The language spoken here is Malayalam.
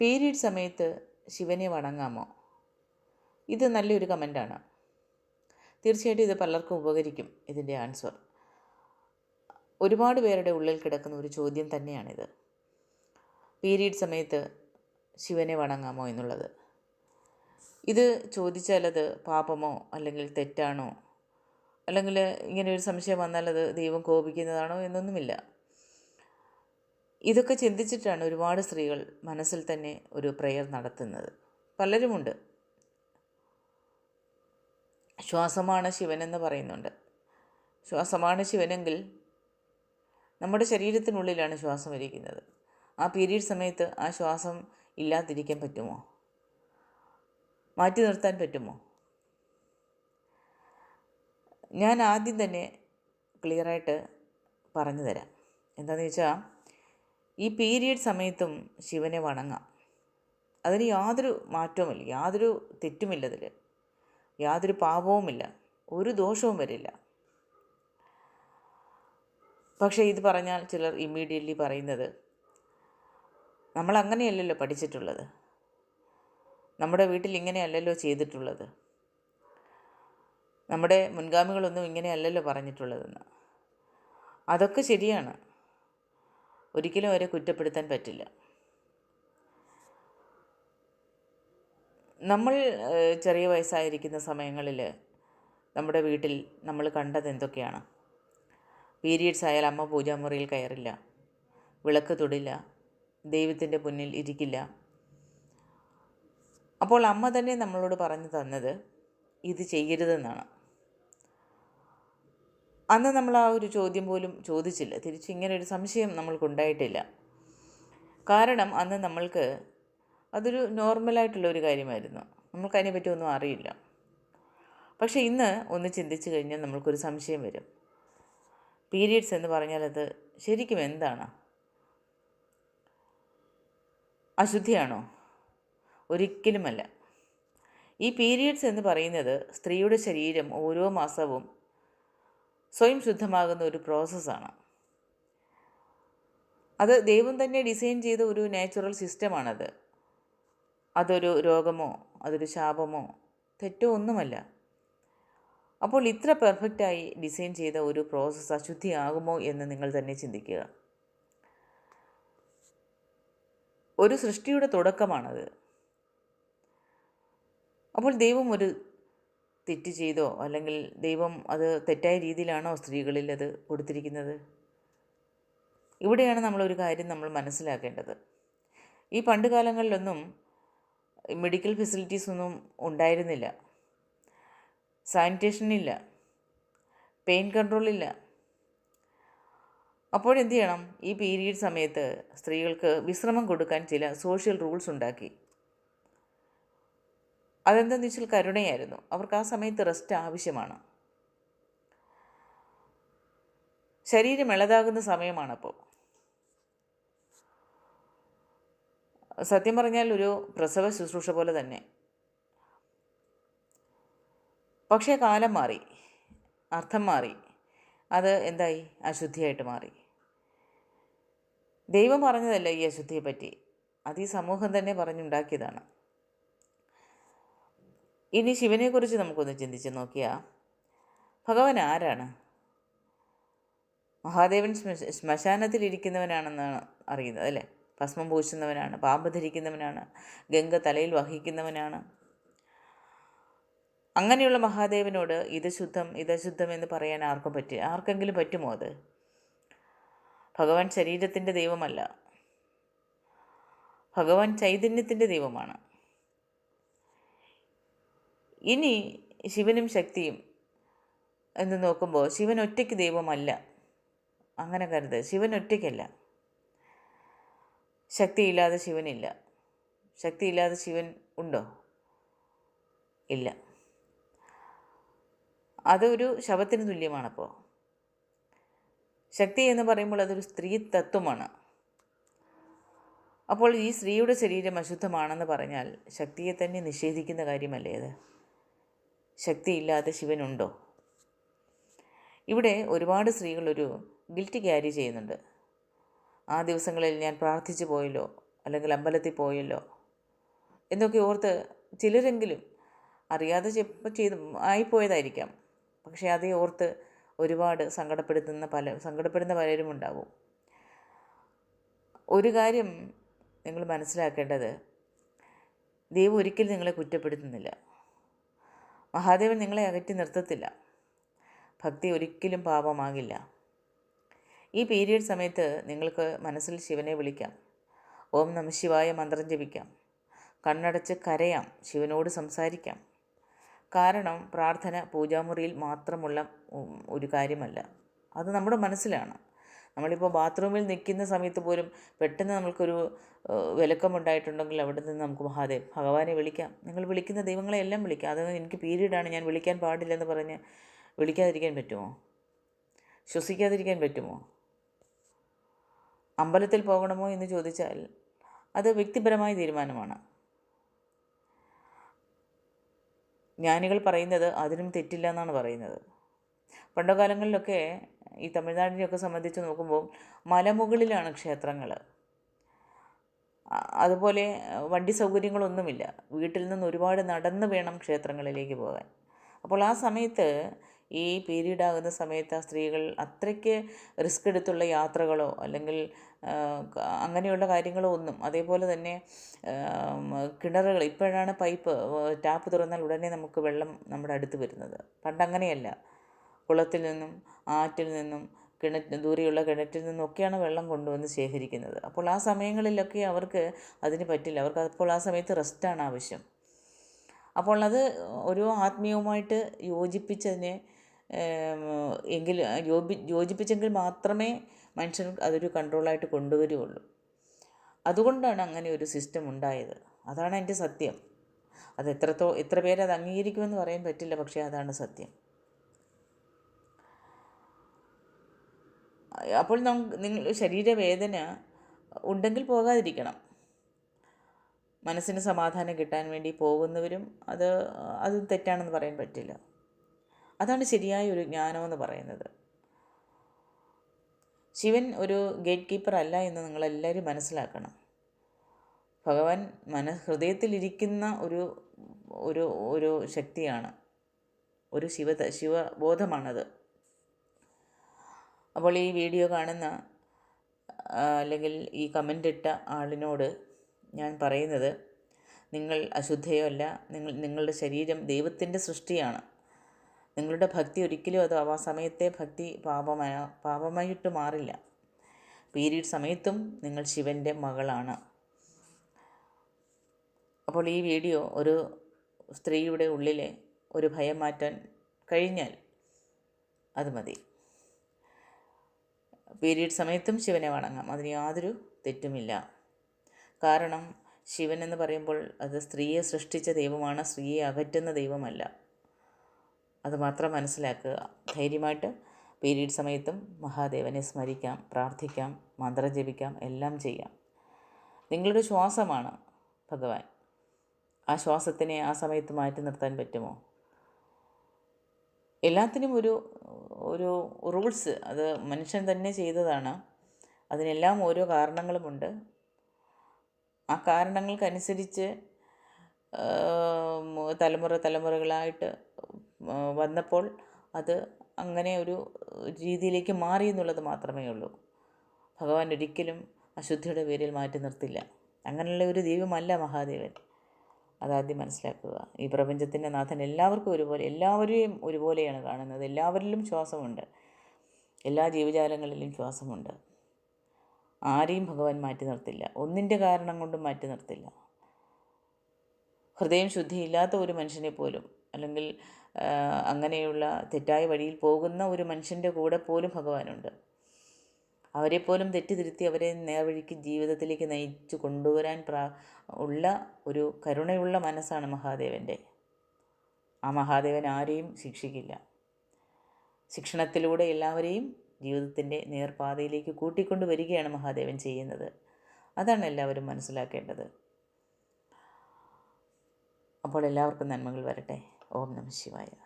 പീരീഡ് സമയത്ത് ശിവനെ വണങ്ങാമോ? ഇത് നല്ലൊരു കമന്റാണ് തീർച്ചയായിട്ടും ഇത് പലർക്കും ഉപകരിക്കും ഇതിന്റെ ആൻസർ ഒരുപാട് പേരുടെ ഉള്ളിൽ കിടക്കുന്ന ഒരു ചോദ്യം തന്നെയാണിത്. പീരീഡ് സമയത്ത് ശിവനെ വണങ്ങാമോ എന്നുള്ളത്. ഇത് ചോദിച്ചാൽ അത് പാപമോ അല്ലെങ്കിൽ തെറ്റാണോ? അല്ലെങ്കിൽ ഇങ്ങനെ ഒരു സംശയം വന്നാൽ അത് ദൈവം കോപിക്കുന്നതാണോ എന്നൊന്നുമില്ല. ഇതൊക്കെ ചിന്തിച്ചിട്ടാണ് ഒരുപാട് സ്ത്രീകൾ മനസ്സിൽ തന്നെ ഒരു പ്രെയർ നടത്തുന്നത്. പലരുമുണ്ട്. ശ്വാസമാണ് ശിവനെന്ന് പറയുന്നുണ്ട്. ശ്വാസമാണ് ശിവനെങ്കിൽ നമ്മുടെ ശരീരത്തിനുള്ളിലാണ് ശ്വാസം ഇരിക്കുന്നത് ആ പീരീഡ് സമയത്ത് ആ ശ്വാസം ഇല്ലാതിരിക്കാൻ പറ്റുമോ? മാറ്റി നിർത്താൻ പറ്റുമോ? ഞാൻ ആദ്യം തന്നെ ക്ലിയറായിട്ട് പറഞ്ഞു തരാം. എന്താണെന്ന് വെച്ചാൽ ഈ പീരീഡ് സമയത്തും ശിവനെ വണങ്ങാം. അതിന് യാതൊരു മാറ്റവുമില്ല യാതൊരു തെറ്റുമില്ല അതിൽ യാതൊരു പാപവുമില്ല ഒരു ദോഷവും വരില്ല. പക്ഷേ ഇത് പറഞ്ഞാൽ ചിലർ ഇമ്മീഡിയറ്റ്ലി പറയുന്നത് നമ്മൾ അങ്ങനെയല്ലല്ലോ പഠിച്ചിട്ടുള്ളത്. നമ്മുടെ വീട്ടിൽ ഇങ്ങനെയല്ലല്ലോ ചെയ്തിട്ടുള്ളത്. നമ്മുടെ മുൻഗാമികളൊന്നും ഇങ്ങനെയല്ലല്ലോ പറഞ്ഞിട്ടുള്ളതെന്ന്. അതൊക്കെ ശരിയാണ്. ഒരിക്കലും അവരെ കുറ്റപ്പെടുത്താൻ പറ്റില്ല. നമ്മൾ ചെറിയ വയസ്സായിരിക്കുന്ന സമയങ്ങളിൽ നമ്മുടെ വീട്ടിൽ നമ്മൾ കണ്ടത് എന്തൊക്കെയാണ്? പീരീഡ്സ് ആയാൽ അമ്മ പൂജാമുറിയിൽ കയറില്ല വിളക്ക് തൊടില്ല ദൈവത്തിന്റെ മുന്നിൽ ഇരിക്കില്ല. അപ്പോൾ അമ്മ തന്നെ നമ്മളോട് പറഞ്ഞു തന്നത് ഇത് ചെയ്യരുതെന്നാണ്. അന്ന് നമ്മൾ ആ ഒരു ചോദ്യം പോലും ചോദിച്ചില്ല. തിരിച്ച് ഇങ്ങനെ ഒരു സംശയം നമ്മൾക്കുണ്ടായിട്ടില്ല. കാരണം അന്ന് നമ്മൾക്ക് അതൊരു നോർമലായിട്ടുള്ള ഒരു കാര്യമായിരുന്നു. നമ്മൾക്ക് അതിനെപ്പറ്റി ഒന്നും അറിയില്ല. പക്ഷേ ഇന്ന് ഒന്ന് ചിന്തിച്ചു കഴിഞ്ഞാൽ നമ്മൾക്കൊരു സംശയം വരും. പീരീഡ്സ് എന്ന് പറഞ്ഞാൽ അത് ശരിക്കും എന്താണ്? അശുദ്ധിയാണോ? ഒരിക്കലുമല്ല. ഈ പീരീഡ്സ് എന്ന് പറയുന്നത് സ്ത്രീയുടെ ശരീരം ഓരോ മാസവും സ്വയം ശുദ്ധമാകുന്ന ഒരു പ്രോസസ്സാണ്. അത് ദൈവം തന്നെ ഡിസൈൻ ചെയ്ത ഒരു നാച്ചുറൽ സിസ്റ്റമാണത്. അതൊരു രോഗമോ അതൊരു ശാപമോ തെറ്റോ ഒന്നുമല്ല. അപ്പോൾ ഇത്ര പെർഫെക്റ്റായി ഡിസൈൻ ചെയ്ത ഒരു പ്രോസസ്സ് അശുദ്ധിയാകുമോ എന്ന് നിങ്ങൾ തന്നെ ചിന്തിക്കുക. ഒരു സൃഷ്ടിയുടെ തുടക്കമാണത്. അപ്പോൾ ദൈവം ഒരു തെറ്റ് ചെയ്തോ? അല്ലെങ്കിൽ ദൈവം അത് തെറ്റായ രീതിയിലാണോ സ്ത്രീകളിൽ അത് കൊടുത്തിരിക്കുന്നത്? ഇവിടെയാണ് നമ്മളൊരു കാര്യം നമ്മൾ മനസ്സിലാക്കേണ്ടത്. ഈ പണ്ട് കാലങ്ങളിലൊന്നും മെഡിക്കൽ ഫെസിലിറ്റീസ് ഒന്നും ഉണ്ടായിരുന്നില്ല. സാനിറ്റേഷൻ ഇല്ല. പെയിൻ കൺട്രോൾ ഇല്ല. അപ്പോഴെന്ത് ചെയ്യണം? ഈ പീരീഡ് സമയത്ത് സ്ത്രീകൾക്ക് വിശ്രമം കൊടുക്കാൻ ചില സോഷ്യൽ റൂൾസ് ഉണ്ടാക്കി. അതെന്താണെന്ന് വെച്ചാൽ കരുണയായിരുന്നു. അവർക്ക് ആ സമയത്ത് റെസ്റ്റ് ആവശ്യമാണ്. ശരീരം ഇളതാകുന്ന സമയമാണപ്പോൾ സത്യം പറഞ്ഞാൽ ഒരു പ്രസവ ശുശ്രൂഷ പോലെ തന്നെ. പക്ഷേ കാലം മാറി. അർത്ഥം മാറി. അത് എന്തായി? അശുദ്ധിയായിട്ട് മാറി. ദൈവം പറഞ്ഞതല്ല ഈ അശുദ്ധിയെപ്പറ്റി. അത് ഈ സമൂഹം തന്നെ പറഞ്ഞുണ്ടാക്കിയതാണ്. ഇനി ശിവനെക്കുറിച്ച് നമുക്കൊന്ന് ചിന്തിച്ച് നോക്കിയാൽ ഭഗവാൻ ആരാണ്? മഹാദേവൻ ശ്മശ ശ്മശാനത്തിൽ ഇരിക്കുന്നവനാണെന്നാണ് അറിയുന്നത് അല്ലേ? ഭസ്മം പൂശുന്നവനാണ് പാമ്പ് ധരിക്കുന്നവനാണ് ഗംഗ തലയിൽ വഹിക്കുന്നവനാണ്. അങ്ങനെയുള്ള മഹാദേവനോട് ഇത് ശുദ്ധം ഇത് എന്ന് പറയാൻ ആർക്കും പറ്റി ആർക്കെങ്കിലും പറ്റുമോ അത്? ഭഗവാൻ ശരീരത്തിന്റെ ദൈവമല്ല. ഭഗവാൻ ചൈതന്യത്തിന്റെ ദൈവമാണ്. ഇനി ശിവനും ശക്തിയും എന്ന് നോക്കുമ്പോൾ ശിവൻ ഒറ്റയ്ക്ക് ദൈവമല്ല. അങ്ങനെ കരുത്. ശിവൻ ഒറ്റയ്ക്കല്ല. ശക്തിയില്ലാതെ ശിവനില്ല. ശക്തിയില്ലാതെ ശിവൻ ഉണ്ടോ? ഇല്ല. അതൊരു ശവത്തിന് തുല്യമാണപ്പോൾ ശക്തി എന്ന് പറയുമ്പോൾ അതൊരു സ്ത്രീ തത്വമാണ്. അപ്പോൾ ഈ സ്ത്രീയുടെ ശരീരം അശുദ്ധമാണെന്ന് പറഞ്ഞാൽ ശക്തിയെ തന്നെ നിഷേധിക്കുന്ന കാര്യമല്ലേ അത്? ശക്തിയില്ലാതെ ശിവനുണ്ടോ? ഇവിടെ ഒരുപാട് സ്ത്രീകളൊരു ഗിൽറ്റ് ക്യാരി ചെയ്യുന്നുണ്ട്. ആ ദിവസങ്ങളിൽ ഞാൻ പ്രാർത്ഥിച്ചു പോയല്ലോ അല്ലെങ്കിൽ അമ്പലത്തിൽ പോയല്ലോ എന്നൊക്കെ ഓർത്ത് ചിലരെങ്കിലും അറിയാതെ ചെയ്ത് ആയിപ്പോയതായിരിക്കാം. പക്ഷേ അതേ ഓർത്ത് ഒരുപാട് സങ്കടപ്പെടുത്തുന്ന പല സങ്കടപ്പെടുന്ന പലരും ഉണ്ടാവും. ഒരു കാര്യം നിങ്ങൾ മനസ്സിലാക്കേണ്ടത് ദൈവം ഒരിക്കലും നിങ്ങളെ കുറ്റപ്പെടുത്തുന്നില്ല. മഹാദേവൻ നിങ്ങളെ അകറ്റി നിർത്തത്തില്ല. ഭക്തി ഒരിക്കലും പാപമാകില്ല. ഈ പീരിയഡ് സമയത്ത് നിങ്ങൾക്ക് മനസ്സിൽ ശിവനെ വിളിക്കാം. ഓം നമ ശിവായ മന്ത്രം ജപിക്കാം. കണ്ണടച്ച് കരയാം. ശിവനോട് സംസാരിക്കാം. കാരണം പ്രാർത്ഥന പൂജാമുറിയിൽ മാത്രമുള്ള ഒരു കാര്യമല്ല. അത് നമ്മുടെ മനസ്സിലാണ്. നമ്മളിപ്പോൾ ബാത്റൂമിൽ നിൽക്കുന്ന സമയത്ത് പോലും പെട്ടെന്ന് ഏഹ്, വിലക്കമുണ്ടായിട്ടുണ്ടെങ്കിൽ അവിടെ നിന്ന് നമുക്ക് മഹാദേവ് ഭഗവാനെ വിളിക്കാം. നിങ്ങൾ വിളിക്കുന്ന ദൈവങ്ങളെ എല്ലാം വിളിക്കാം. അത് എനിക്ക് പീരീഡാണ് ഞാൻ വിളിക്കാൻ പാടില്ലെന്ന് പറഞ്ഞ് വിളിക്കാതിരിക്കാൻ പറ്റുമോ? ശ്വസിക്കാതിരിക്കാൻ പറ്റുമോ? അമ്പലത്തിൽ പോകണമോ എന്ന് ചോദിച്ചാൽ അത് വ്യക്തിപരമായ തീരുമാനമാണ്. ജ്ഞാനികൾ പറയുന്നത് അതിനും തെറ്റില്ല എന്നാണ് പറയുന്നത്. പണ്ടു കാലങ്ങളിലൊക്കെ ഈ തമിഴ്നാടിനെയൊക്കെ സംബന്ധിച്ച് നോക്കുമ്പോൾ മലമുകളിലാണ് ക്ഷേത്രങ്ങൾ. അതുപോലെ വണ്ടി സൗകര്യങ്ങളൊന്നുമില്ല. വീട്ടിൽ നിന്ന് ഒരുപാട് നടന്ന് വേണം ക്ഷേത്രങ്ങളിലേക്ക് പോകാൻ. അപ്പോൾ ആ സമയത്ത് ഈ പീരീഡ് ആകുന്ന സമയത്ത് ആ സ്ത്രീകൾ അത്രയ്ക്ക് റിസ്ക് എടുത്തുള്ള യാത്രകളോ അല്ലെങ്കിൽ അങ്ങനെയുള്ള കാര്യങ്ങളോ ഒന്നും അതേപോലെ തന്നെ കിണറുകൾ ഇപ്പോഴാണ് പൈപ്പ് ടാപ്പ് തുറന്നാൽ ഉടനെ നമുക്ക് വെള്ളം നമ്മുടെ അടുത്ത് വരുന്നത്. പണ്ട് അങ്ങനെയല്ല കുളത്തിൽ നിന്നും ആറ്റിൽ നിന്നും കിണറ്റ് ദൂരെയുള്ള കിണറ്റിൽ നിന്നൊക്കെയാണ് വെള്ളം കൊണ്ടുവന്ന് ശേഖരിക്കുന്നത്. അപ്പോൾ ആ സമയങ്ങളിലൊക്കെ അവർക്ക് അതിന് പറ്റില്ല. അവർക്ക് അപ്പോൾ ആ സമയത്ത് റെസ്റ്റാണ് ആവശ്യം. അപ്പോൾ അത് ഒരു ആത്മീയവുമായിട്ട് യോജിപ്പിച്ചതിനെ എങ്കിൽ യോജി യോജിപ്പിച്ചെങ്കിൽ മാത്രമേ മനുഷ്യൻ അതൊരു കൺട്രോളായിട്ട് കൊണ്ടുവരികയുള്ളൂ. അതുകൊണ്ടാണ് അങ്ങനെ ഒരു സിസ്റ്റം ഉണ്ടായത്. അതാണ് എന്റെ സത്യം. അത് എത്രത്തോ എത്ര പേരത് അംഗീകരിക്കുമെന്ന് പറയാൻ പറ്റില്ല പക്ഷേ അതാണ് സത്യം. അപ്പോൾ നമുക്ക് നിങ്ങൾ ശരീരവേദന ഉണ്ടെങ്കിൽ പോകാതിരിക്കണം. മനസ്സിന് സമാധാനം കിട്ടാൻ വേണ്ടി പോകുന്നവരും അത് അത് തെറ്റാണെന്ന് പറയാൻ പറ്റില്ല. അതാണ് ശരിയായ ഒരു ജ്ഞാനമെന്ന് പറയുന്നത്. ശിവൻ ഒരു ഗേറ്റ് കീപ്പർ അല്ല എന്ന് നിങ്ങളെല്ലാവരും മനസ്സിലാക്കണം. ഭഗവാൻ മന ഹൃദയത്തിലിരിക്കുന്ന ഒരു ഒരു ഒരു ശക്തിയാണ്. ഒരു ശിവ ശിവബോധമാണത്. അപ്പോൾ ഈ വീഡിയോ കാണുന്ന അല്ലെങ്കിൽ ഈ കമന്റ് ഇട്ട ആളിനോട് ഞാൻ പറയുന്നത് നിങ്ങൾ അശുദ്ധയോ അല്ല നിങ്ങൾ നിങ്ങളുടെ ശരീരം ദൈവത്തിന്റെ സൃഷ്ടിയാണ്. നിങ്ങളുടെ ഭക്തി ഒരിക്കലും അത് ആ സമയത്തെ ഭക്തി പാപമായ പാപമായിട്ട് മാറില്ല. പീരീഡ് സമയത്തും നിങ്ങൾ ശിവന്റെ മകളാണ്. അപ്പോൾ ഈ വീഡിയോ ഒരു സ്ത്രീയുടെ ഉള്ളിലെ ഒരു ഭയം മാറ്റാൻ കഴിഞ്ഞാൽ അത് മതി. പീരീഡ് സമയത്തും ശിവനെ വണങ്ങാം. അതിന് യാതൊരു തെറ്റുമില്ല. കാരണം ശിവൻ എന്ന് പറയുമ്പോൾ അത് സ്ത്രീയെ സൃഷ്ടിച്ച ദൈവമാണ് സ്ത്രീയെ അകറ്റുന്ന ദൈവമല്ല. അത് മാത്രം മനസ്സിലാക്കുക. ധൈര്യമായിട്ട് പീരീഡ് സമയത്തും മഹാദേവനെ സ്മരിക്കാം പ്രാർത്ഥിക്കാം മന്ത്രം ജപിക്കാം എല്ലാം ചെയ്യാം. നിങ്ങളുടെ ശ്വാസമാണ് ഭഗവാൻ. ആ ശ്വാസത്തിനെ ആ സമയത്ത് മാറ്റി നിർത്താൻ പറ്റുമോ? എല്ലാത്തിനും ഒരു ഒരു റൂൾസ് അത് മനുഷ്യൻ തന്നെ ചെയ്തതാണ്. അതിനെല്ലാം ഓരോ കാരണങ്ങളുമുണ്ട്. ആ കാരണങ്ങൾക്കനുസരിച്ച് തലമുറ തലമുറകളായിട്ട് വന്നപ്പോൾ അത് അങ്ങനെ ഒരു രീതിയിലേക്ക് മാറി എന്നുള്ളത് മാത്രമേ ഉള്ളൂ. ഭഗവാൻ ഒരിക്കലും അശുദ്ധിയുടെ പേരിൽ മാറ്റി നിർത്തില്ല. അങ്ങനെയുള്ള ഒരു ദൈവമല്ല മഹാദേവൻ. അതാദ്യം മനസ്സിലാക്കുക. ഈ പ്രപഞ്ചത്തിന്റെ നാഥൻ എല്ലാവർക്കും ഒരുപോലെ എല്ലാവരെയും ഒരുപോലെയാണ് കാണുന്നത്. എല്ലാവരിലും ശ്വാസമുണ്ട്. എല്ലാ ജീവജാലങ്ങളിലും ശ്വാസമുണ്ട്. ആരെയും ഭഗവാൻ മാറ്റി നിർത്തില്ല. ഒന്നിന്റെ കാരണം കൊണ്ടും മാറ്റി നിർത്തില്ല. ഹൃദയം ശുദ്ധിയില്ലാത്ത ഒരു മനുഷ്യനെ പോലും അല്ലെങ്കിൽ അങ്ങനെയുള്ള തെറ്റായ വഴിയിൽ പോകുന്ന ഒരു മനുഷ്യന്റെ കൂടെ പോലും ഭഗവാനുണ്ട്. അവരെപ്പോലും തെറ്റിതിരുത്തി അവരെ നേർവഴിക്ക് ജീവിതത്തിലേക്ക് നയിച്ചു കൊണ്ടുവരാൻ പ്രാ ഉള്ള ഒരു കരുണയുള്ള മനസ്സാണ് മഹാദേവന്റെ. ആ മഹാദേവൻ ആരെയും ശിക്ഷിക്കില്ല. ശിക്ഷണത്തിലൂടെ എല്ലാവരെയും ജീവിതത്തിന്റെ നേർപാതയിലേക്ക് കൂട്ടിക്കൊണ്ടു വരികയാണ് മഹാദേവൻ ചെയ്യുന്നത്. അതാണ് എല്ലാവരും മനസ്സിലാക്കേണ്ടത്. അപ്പോൾ എല്ലാവർക്കും നന്മകൾ വരട്ടെ. ഓം നമ ശിവായ.